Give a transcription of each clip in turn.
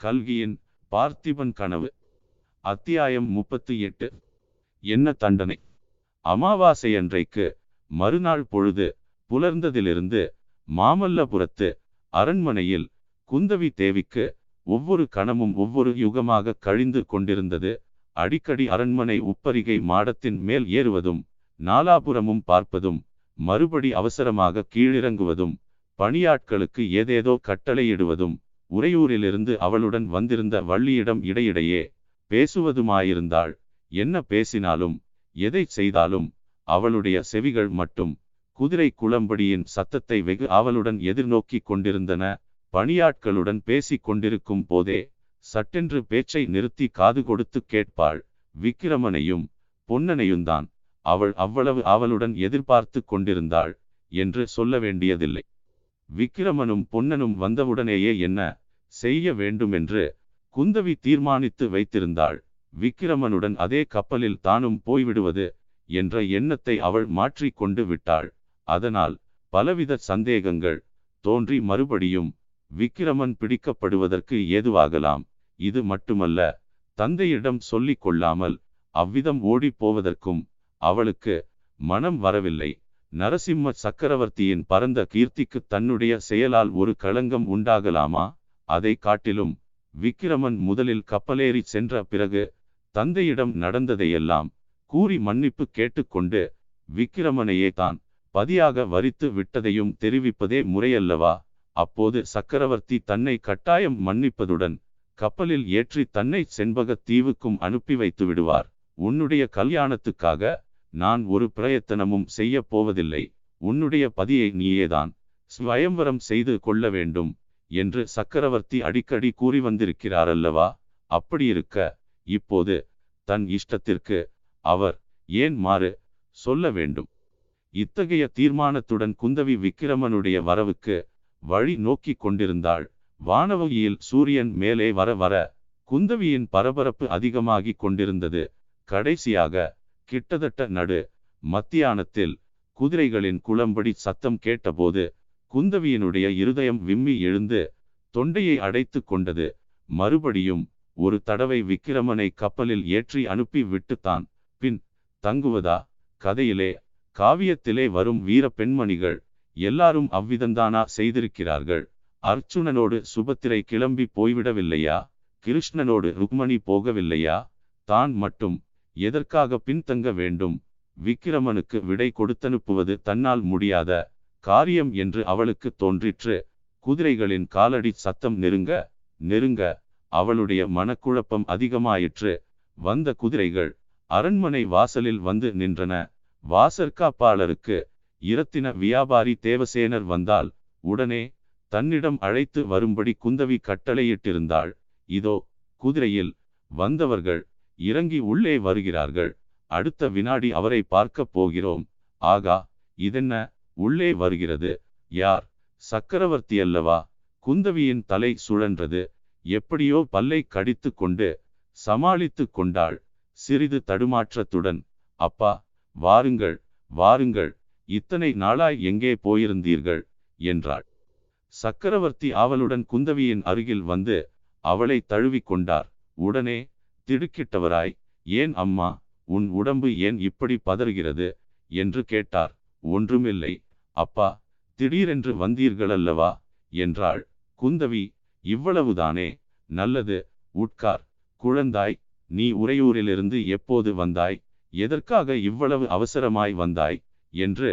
கல்கியின் பார்த்திபன் கனவு அத்தியாயம் முப்பத்தி எட்டு என்ன தண்டனை? அமாவாசை அன்றைக்கு மறுநாள் பொழுது புலர்ந்ததிலிருந்து மாமல்லபுரத்து அரண்மனையில் குந்தவி தேவிக்கு ஒவ்வொரு கணமும் ஒவ்வொரு யுகமாக கழிந்து கொண்டிருந்தது அடிக்கடி அரண்மனை உப்பரிகை மாடத்தின் மேல் ஏறுவதும் நாலாபுரமும் பார்ப்பதும் மறுபடி அவசரமாக கீழிறங்குவதும் பணியாட்களுக்கு ஏதேதோ கட்டளையிடுவதும் உறையூரிலிருந்து அவளுடன் வந்திருந்த வள்ளியிடம் இடையிடையே பேசுவதுமாயிருந்தாள். என்ன பேசினாலும் எதை செய்தாலும் அவளுடைய செவிகள் மட்டும் குதிரை குளம்படியின் சத்தத்தை வெகு அவளுடன் எதிர்நோக்கி கொண்டிருந்தன. பணியாட்களுடன் பேசிக் கொண்டிருக்கும் போதே சட்டென்று பேச்சை நிறுத்தி காது கொடுத்து கேட்பாள். விக்கிரமனையும் பொன்னனையும்தான் அவள் அவ்வளவு அவளுடன் எதிர்பார்த்து கொண்டிருந்தாள் என்று சொல்ல வேண்டியதில்லை. விக்கிரமனும் பொன்னனும் வந்தவுடனேயே என்ன செய்ய வேண்டுமென்று குந்தவி தீர்மானித்து வைத்திருந்தாள். விக்கிரமனுடன் அதே கப்பலில் தானும் போய்விடுவது என்ற எண்ணத்தை அவள் மாற்றிக் கொண்டு விட்டாள். அதனால் பலவித சந்தேகங்கள் தோன்றி மறுபடியும் விக்கிரமன் பிடிக்கப்படுவதற்கு ஏதுவாகலாம். இது மட்டுமல்ல தந்தையிடம் சொல்லிக் கொள்ளாமல் அவ்விதம் ஓடிப் போவதற்கும் அவளுக்கு மனம் வரவில்லை. நரசிம்ம சக்கரவர்த்தியின் பரந்த கீர்த்திக்கு தன்னுடைய செயலால் ஒரு களங்கம் உண்டாகலாமா? அதை காட்டிலும் விக்கிரமன் முதலில் கப்பலேறி சென்ற பிறகு தந்தையிடம் நடந்ததையெல்லாம் கூறி மன்னிப்பு கேட்டுக்கொண்டு விக்கிரமனையே தான் பதியாக வரித்து விட்டதையும் தெரிவிப்பதே முறையல்லவா? அப்போது சக்கரவர்த்தி தன்னை கட்டாயம் மன்னிப்பதுடன் கப்பலில் ஏற்றி தன்னை செண்பக தீவுக்கும் அனுப்பி வைத்து விடுவார். உன்னுடைய கல்யாணத்துக்காக நான் ஒரு பிரயத்தனமும் செய்ய போவதில்லை. உன்னுடைய பதியை நீயேதான். ஸ்வயம்வரம் செய்து கொள்ள வேண்டும் என்று சக்கரவர்த்தி அடிக்கடி கூறி வந்திருக்கிறாரல்லவா? அப்படியிருக்க இப்போது தன் இஷ்டத்திற்கு அவர் ஏன் மாறு சொல்ல வேண்டும்? இத்தகைய தீர்மானத்துடன் குந்தவி விக்கிரமனுடைய வரவுக்கு வழி நோக்கி கொண்டிருந்தாள். வானவகியில் சூரியன் மேலே வர வர குந்தவியின் பரபரப்பு அதிகமாகிக் கொண்டிருந்தது. கடைசியாக கிட்டத்தட்ட நடு மத்தியானத்தில் குதிரைகளின் குளம்படி சத்தம் கேட்டபோது குந்தவியினுடைய இருதயம் விம்மி எழுந்து தொண்டையை அடைத்து கொண்டது. மறுபடியும் ஒரு தடவை விக்கிரமனை கப்பலில் ஏற்றி அனுப்பி விட்டுத்தான். பின் தங்குவதா? கதையிலே காவியத்திலே வரும் வீர பெண்மணிகள் எல்லாரும் அவ்விதந்தானா செய்திருக்கிறார்கள்? அர்ச்சுனனோடு சுபத்திரை கிளம்பி போய்விடவில்லையா? கிருஷ்ணனோடு ருக்மணி போகவில்லையா? தான் மட்டும் எதற்காக பின்தங்க வேண்டும்? விக்கிரமனுக்கு விடை கொடுத்தனுப்புவது தன்னால் முடியாத காரியம் என்று அவளுக்கு தோன்றிற்று. குதிரைகளின் காலடி சத்தம் நெருங்க நெருங்க அவளுடைய மனக்குழப்பம் அதிகமாயிற்று. வந்த குதிரைகள் அரண்மனை வாசலில் வந்து நின்றன. வாசற்காப்பாளருக்கு இரத்தின வியாபாரி தேவசேனர் வந்தால் உடனே தன்னிடம் அழைத்து வரும்படி குந்தவி கட்டளையிட்டிருந்தாள். இதோ குதிரையில் வந்தவர்கள் இறங்கி உள்ளே வருகிறார்கள். அடுத்த வினாடி அவரை பார்க்கப் போகிறோம். ஆகா இதென்ன? உள்ளே வருகிறது. யார்? சக்கரவர்த்தி அல்லவா? குந்தவியின் தலை சுழன்றது. எப்படியோ பல்லை கடித்து கொண்டு சமாளித்து கொண்டாள். சிறிது தடுமாற்றத்துடன் அப்பா வாருங்கள் வாருங்கள். இத்தனை நாளாய் எங்கே போயிருந்தீர்கள்? என்றாள். சக்கரவர்த்தி ஆவலுடன் குந்தவியின் அருகில் வந்து அவளை தழுவிக் கொண்டார். உடனே திடுக்கிட்டவராய் ஏன் அம்மா உன் உடம்பு ஏன் இப்படி பதறுகிறது? என்று கேட்டார். ஒன்றுமில்லை. அப்பா திடீரென்று வந்தீர்களல்லவா? என்றாள். குந்தவி இவ்வளவுதானே? நல்லது. உட்கார். குழந்தாய் நீ உறையூரிலிருந்து எப்போது வந்தாய்? எதற்காக இவ்வளவு அவசரமாய் வந்தாய்? என்று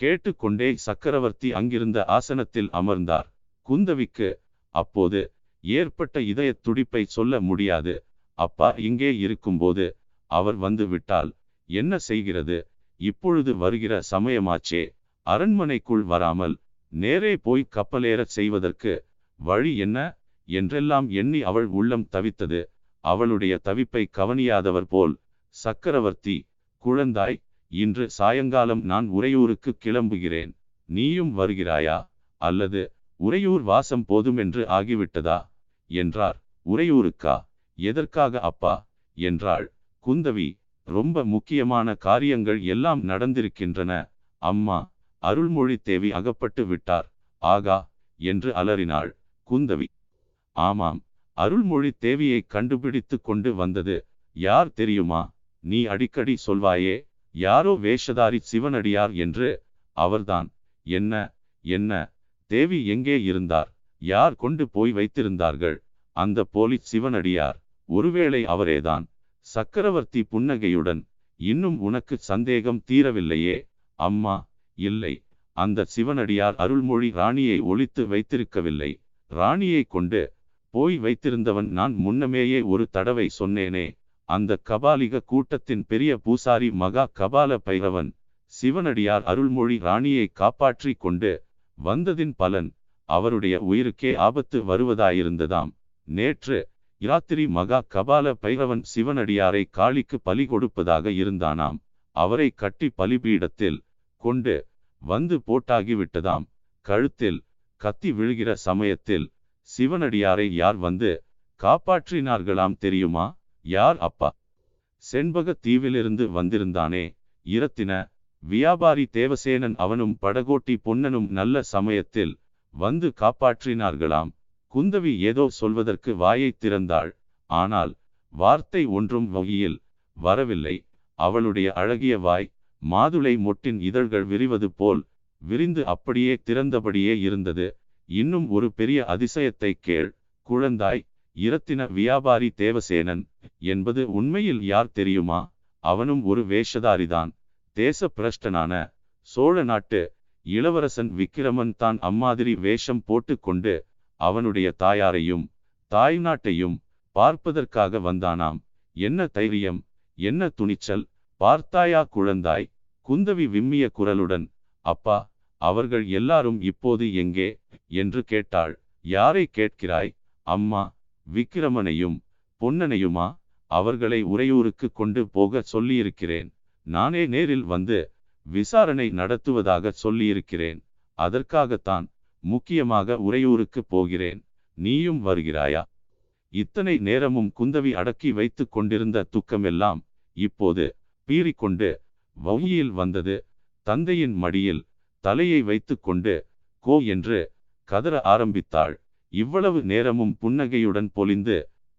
கேட்டுக்கொண்டே சக்கரவர்த்தி அங்கிருந்த ஆசனத்தில் அமர்ந்தார். குந்தவிக்கு அப்போது ஏற்பட்ட இதய துடிப்பை சொல்ல முடியாது. அப்பா இங்கே இருக்கும்போது அவர் வந்து விட்டால் என்ன செய்கிறது? இப்பொழுது வருகிற சமயமாச்சே. அரண்மனைக்குள் வராமல் நேரே போய் கப்பலேறச் செய்வதற்கு வழி என்ன என்றெல்லாம் எண்ணி அவள் உள்ளம் தவித்தது. அவளுடைய தவிப்பை கவனியாதவர் போல் சக்கரவர்த்தி குழந்தாய் இன்று சாயங்காலம் நான் உறையூருக்கு கிளம்புகிறேன். நீயும் வருகிறாயா? அல்லது உறையூர் வாசம் போதுமென்று ஆகிவிட்டதா? என்றார். உறையூருக்கா? எதற்காக அப்பா? என்றாள். குந்தவி ரொம்ப முக்கியமான காரியங்கள் எல்லாம் நடந்திருக்கின்றன. அம்மா அருள்மொழி தேவி அகப்பட்டு விட்டார். ஆகா! என்று அலறினாள் குந்தவி. ஆமாம் அருள்மொழி தேவியை கண்டுபிடித்து கொண்டு வந்தது. யார் தெரியுமா? நீ அடிக்கடி சொல்வாயே? யாரோ வேஷதாரி சிவனடியார் என்று அவர்தான். என்ன என்ன தேவி எங்கே இருந்தார்? யார் கொண்டு போய் வைத்திருந்தார்கள்? அந்த போலி சிவனடியார் ஒருவேளை அவரேதான். சக்கரவர்த்தி புன்னகையுடன் இன்னும் உனக்கு சந்தேகம் தீரவில்லையே. அம்மா இல்லை. அந்த சிவனடியார் அருள்மொழி ராணியை ஒழித்து வைத்திருக்கவில்லை. ராணியை கொண்டு போய் வைத்திருந்தவன் நான் முன்னமேயே ஒரு தடவை சொன்னேனே. அந்த கபாலிக கூட்டத்தின் பெரிய பூசாரி மகா கபால பைரவன் சிவனடியார் அருள்மொழி ராணியை காப்பாற்றி கொண்டு வந்ததின் பலன் அவருடைய உயிருக்கே ஆபத்து வருவதாயிருந்ததாம். நேற்று இராத்திரி மகா கபால பைரவன் சிவனடியாரை காளிக்கு பலி கொடுப்பதாக இருந்தானாம். அவரை கட்டி பலிபீடத்தில் கொண்டு வந்து போட்டாகிவிட்டதாம். கழுத்தில் கத்தி விழுகிற சமயத்தில் சிவனடியாரை யார் வந்து காப்பாற்றினார்களாம் தெரியுமா? யார் அப்பா? செண்பக தீவிலிருந்து வந்திருந்தானே இரத்தின. வியாபாரி தேவசேனன் அவனும் படகோட்டி பொன்னனும் நல்ல சமயத்தில் வந்து காப்பாற்றினார்களாம். குந்தவி ஏதோ சொல்வதற்கு வாயை திறந்தாள். ஆனால் வார்த்தை ஒன்றும் வகையில் வரவில்லை. அவளுடைய அழகிய வாய் மாதுளை மொட்டின் இதழ்கள் விரிவது போல் விரிந்து அப்படியே திறந்தபடியே இருந்தது. இன்னும் ஒரு பெரிய அதிசயத்தை கேள் குழந்தாய். இரத்தின வியாபாரி தேவசேனன் என்பது உண்மையில் யார் தெரியுமா? அவனும் ஒரு வேஷதாரிதான். தேச பிரஷ்டனான சோழ நாட்டு இளவரசன் விக்கிரமன் தான் அம்மாதிரி வேஷம் போட்டுக்கொண்டு அவனுடைய தாயாரையும் தாய் நாட்டையும் பார்ப்பதற்காக வந்தானாம். என்ன தைரியம்? என்ன துணிச்சல்? பார்த்தாயா குழந்தாய்? குந்தவி விம்மிய குரலுடன் அப்பா அவர்கள் எல்லாரும் இப்போது எங்கே? என்று கேட்டாள். யாரை கேட்கிறாய்? அம்மா விக்கிரமனையும் பொன்னனையுமா அவர்களை உறையூருக்கு கொண்டு போக சொல்லியிருக்கிறேன். நானே நேரில் வந்து விசாரணை நடத்துவதாக சொல்லியிருக்கிறேன். அதற்காகத்தான் முக்கியமாக உறையூருக்கு போகிறேன். நீயும் வருகிறாயா? இத்தனை நேரமும் குந்தவி அடக்கி வைத்து கொண்டிருந்த துக்கமெல்லாம் இப்போது பீறிக்கொண்டு வவுயில் வந்தது. தந்தையின் மடியில் தலையை வைத்து கொண்டு கோ என்று கதற ஆரம்பித்தாள். இவ்வளவு நேரமும் புன்னகையுடன் பொலிந்து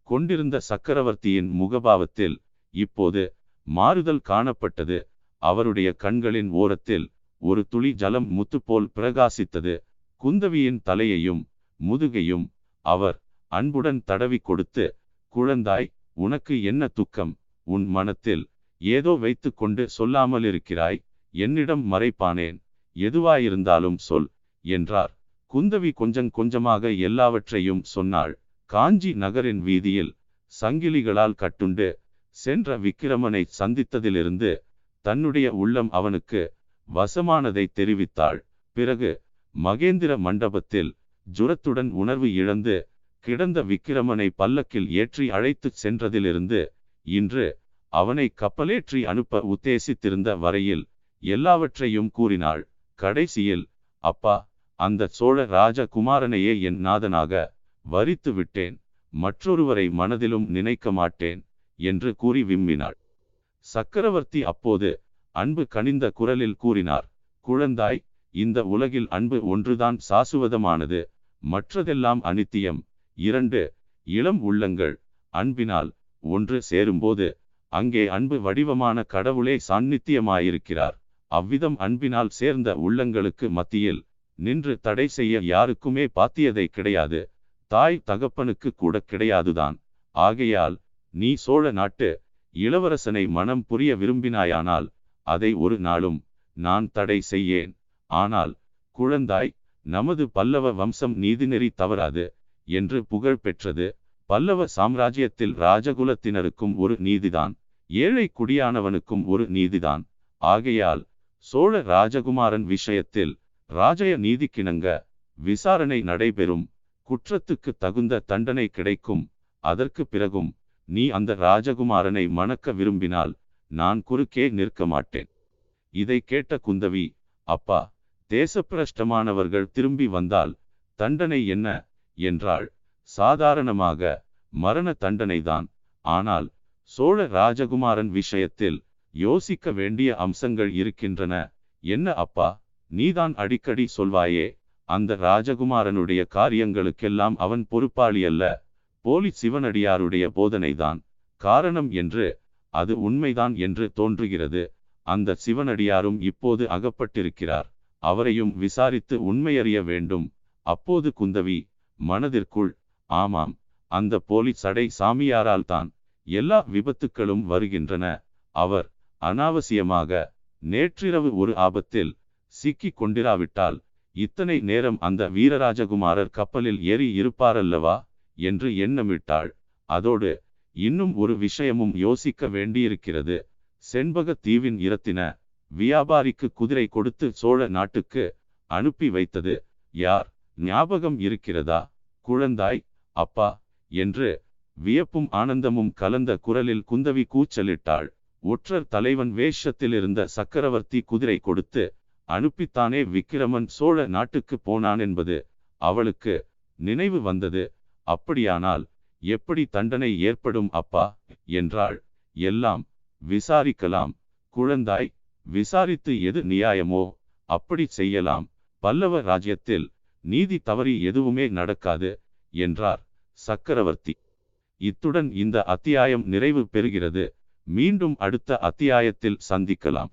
கொண்டிருந்த சக்கரவர்த்தியின் முகபாவத்தில் இப்போது மாறுதல் காணப்பட்டது. அவருடைய கண்களின் ஓரத்தில் ஒரு துளி ஜலம் முத்துப்போல் பிரகாசித்தது. குந்தவியின் தலையையும் முதுகையும் அவர் அன்புடன் தடவி கொடுத்து குழந்தாய் உனக்கு என்ன துக்கம்? உன் மனத்தில் ஏதோ வைத்து கொண்டு சொல்லாமல் இருக்கிறாய் என்னிடம் மறைப்பானேன். எதுவாயிருந்தாலும் சொல் என்றார். குந்தவி கொஞ்சம் கொஞ்சமாக எல்லாவற்றையும் சொன்னாள். காஞ்சி நகரின் வீதியில் சங்கிலிகளால் கட்டுண்டு சென்ற விக்கிரமனை சந்தித்ததிலிருந்து தன்னுடைய உள்ளம் அவனுக்கு வசமானதை தெரிவித்தாள். பிறகு மகேந்திர மண்டபத்தில் ஜுரத்துடன் உணர்வு இழந்து கிடந்த விக்கிரமனை பல்லக்கில் ஏற்றி அழைத்துச் சென்றதிலிருந்து இன்று அவனை கப்பலேற்றி அனுப்ப உத்தேசித்திருந்த வரையில் எல்லாவற்றையும் கூறினாள். கடைசியில் அப்பா அந்த சோழ ராஜகுமாரனையே என் நாதனாக வரித்து விட்டேன். மற்றொருவரை மனதிலும் நினைக்க மாட்டேன் என்று கூறி விம்மினாள். சக்கரவர்த்தி அப்போது அன்பு கனிந்த குரலில் கூறினார் குழந்தாய் இந்த உலகில் அன்பு ஒன்றுதான் சாசுவதமானது. மற்றதெல்லாம் அனித்தியம். இரண்டு இளம் உள்ளங்கள். அன்பினால் ஒன்று சேரும்போது அங்கே அன்பு வடிவமான கடவுளே சாநித்தியமாயிருக்கிறார். அவ்விதம் அன்பினால் சேர்ந்த உள்ளங்களுக்கு மத்தியில் நின்று தடை செய்ய யாருக்குமே பாத்தியதை கிடையாது. தாய் தகப்பனுக்கு கூட கிடையாதுதான். ஆகையால் நீ சோழ நாட்டு இளவரசனை மனம் புரிய விரும்பினாயானால் அதை ஒரு நாளும் நான் தடை செய்யேன். ஆனால் குழந்தாய் நமது பல்லவ வம்சம் நீதிநெறி தவறாது என்று புகழ் பெற்றது. பல்லவ சாம்ராஜ்யத்தில் ராஜகுலத்தினருக்கும் ஒரு நீதிதான். ஏழை குடியானவனுக்கும் ஒரு நீதிதான். ஆகையால் சோழ ராஜகுமாரன் விஷயத்தில் ராஜய நீதிக்கிணங்க விசாரணை நடைபெறும். குற்றத்துக்கு தகுந்த தண்டனை கிடைக்கும். அதற்கு பிறகும் நீ அந்த ராஜகுமாரனை மணக்க விரும்பினால் நான் குறுக்கே நிற்க மாட்டேன். இதை கேட்ட குந்தவி அப்பா தேசப்பிரஷ்டமானவர்கள் திரும்பி வந்தால் தண்டனை என்ன? என்றாள். சாதாரணமாக மரண தண்டனைதான். ஆனால் சோழ ராஜகுமாரன் விஷயத்தில் யோசிக்க வேண்டிய அம்சங்கள் இருக்கின்றன. என்ன அப்பா? நீதான் அடிக்கடி சொல்வாயே அந்த ராஜகுமாரனுடைய காரியங்களுக்கெல்லாம் அவன் பொறுப்பாளி அல்ல போலி சிவனடியாருடைய போதனைதான் காரணம் என்று அது உண்மைதான் என்று தோன்றுகிறது அந்த சிவனடியாரும் இப்போது அகப்பட்டிருக்கிறார் அவரையும் விசாரித்து உண்மையறிய வேண்டும் அப்போது குந்தவி மனதிற்குள் ஆமாம் அந்த போலி சடை சாமியாரால் தான் எல்லா விபத்துக்களும் வருகின்றன அவர் அனாவசியமாக நேற்றிரவு ஒரு ஆபத்தில் சிக்கிக் கொண்டிராவிட்டால் இத்தனை நேரம் அந்த வீரராஜகுமாரர் கப்பலில் ஏறி இருப்பாரல்லவா? என்று எண்ணமிட்டாள். அதோடு இன்னும் ஒரு விஷயமும் யோசிக்க வேண்டியிருக்கிறது. செண்பக தீவின் இரத்தின வியாபாரிக்கு குதிரை கொடுத்து சோழ நாட்டுக்கு அனுப்பி வைத்தது யார்? ஞாபகம் இருக்கிறதா? குழந்தாய் அப்பா என்று வியப்பும் ஆனந்தமும் கலந்த குரலில் குந்தவி கூச்சலிட்டாள். ஒற்றர் தலைவன் வேஷத்திலிருந்த சக்கரவர்த்தி குதிரை கொடுத்து அனுப்பித்தானே விக்கிரமன் சோழ நாட்டுக்கு போனான் என்பது அவளுக்கு நினைவு வந்தது. அப்படியானால் எப்படி தண்டனை ஏற்படும் அப்பா? என்றாள். எல்லாம் விசாரிக்கலாம். குழந்தாய் விசாரித்து எது நியாயமோ? அப்படி செய்யலாம். பல்லவ ராஜ்யத்தில் நீதி தவறி எதுவுமே நடக்காது என்றார் சக்கரவர்த்தி. இத்துடன் இந்த அத்தியாயம் நிறைவு பெறுகிறது. மீண்டும் அடுத்த அத்தியாயத்தில் சந்திக்கலாம்.